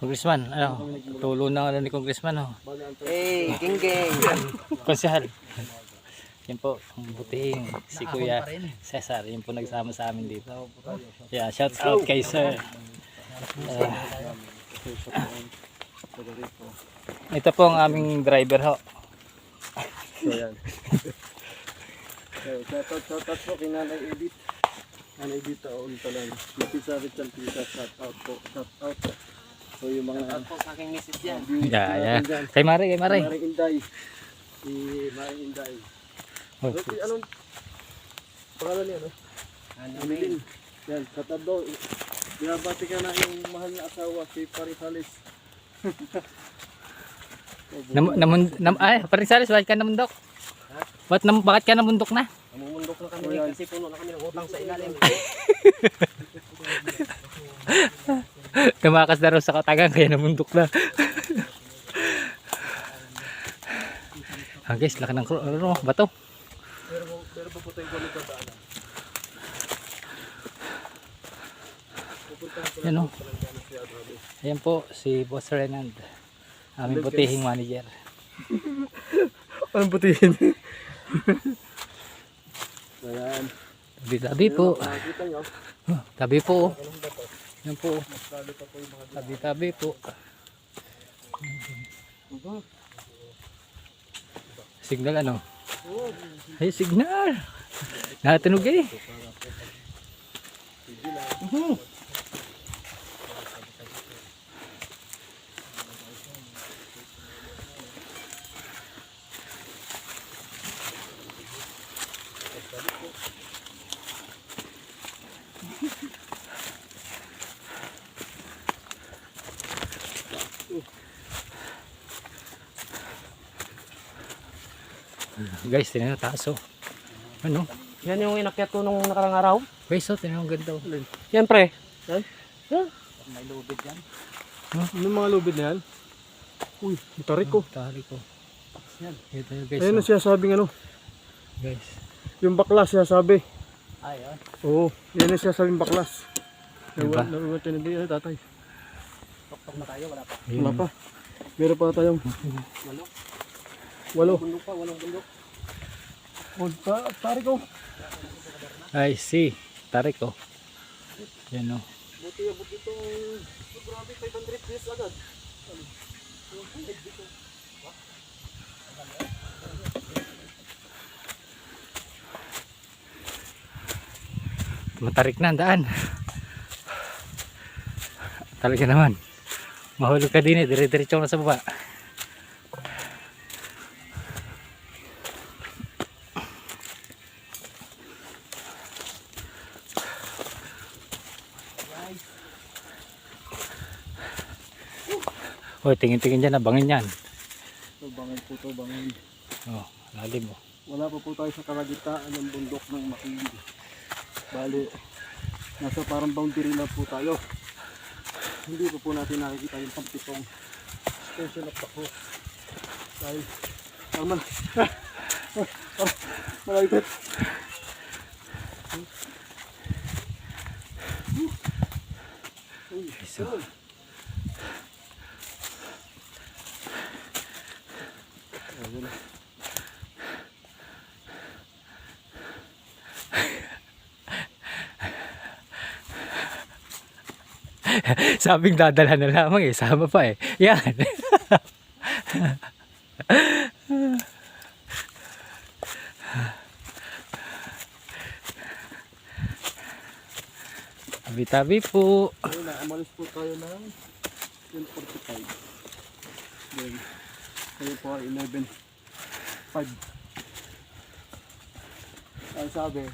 Congressman, ano, tulo na ano ni Congressman, oh. Hey, King King. Konsehal. Yan po, ang butihing si Kuya Cesar. Yan po nagsama sa amin dito. Yeah, shout out kay Sir. Uh, ito po ang aming driver ho. So yan. So, shoutout, shoutout po kay Nanay Edith. Nanay Edith taon pa lang. Pizza Richard Pizza, shoutout po. Shoutout po. So yung mga At po sa aking misis dyan. Yeah, yeah. dyan. Kay Mare, kay Mare. Maring Inday. Si Maring Inday. Oh, Okay, anong pangalan niya, no? Ano Emilin. Yan, katado. Binabati ka na yung mahal na asawa, si Parisalis. nam, namun, nam, ay, Parisalis, bakit ka namundok? Ba't nam, bakit ka namundok na? Namumundok na kami kasi puno na kami ng utang sa ilalim. Tumakas na raw sa katagang kaya namundok na. ah, guys, laki ng ano, bato. Pero, pero tayong gulit sa daanan. Yan o. Ayan po, si Boss Renand. Aming putihing manager. Anong putihin? Ayan. Tabi-tabi po. Oh, Tabi po. Yan po. Tabi-tabi po. Signal ano? Ay, signal! Natunog eh. Guys, tinan taas oh. Ano? Yan yung inakyat ko nung nakarang araw. Guys, oh, tinan ang ganda oh. Yan pre. May lubid yan. Anong mga lubid na yan? Uy, tarik ko. Tali ko. Yan. Ito yun guys. Ayun oh. ang sinasabing ano. Guys. Yung baklas sinasabi. Ay, oh. Oo, yan ang sinasabing baklas. Diba? Tayo na tatay. Tok na tayo, wala pa. Wala pa. Meron pa tayong Walo. Walo. Bundok pa, walong bundok. Oh, ta tarik ko. I see. Tarik oh. Yan oh. Buti abot dito. Oh, grabe, 500 pesos agad. Matarik na ang daan. Talaga naman. Mahulog ka din eh. Dire-diretso na sa baba. Hoy, tingin-tingin dyan, abangin yan. So, bangin po to, bangin. Oh, lalim oh. Wala pa po tayo sa kalagitaan ng bundok ng Makindi. Bali, nasa parang boundary na po tayo. Hindi pa po natin nakikita yung pampitong extension of hook. Dahil, tama na. Malagpit. So, Sabing dadala na lamang eh. Sama pa eh. Yan. Tabi-tabi po. Ayun na, umalis po tayo ng 10.45. Then, kayo po ay 11.5. Ang sabi,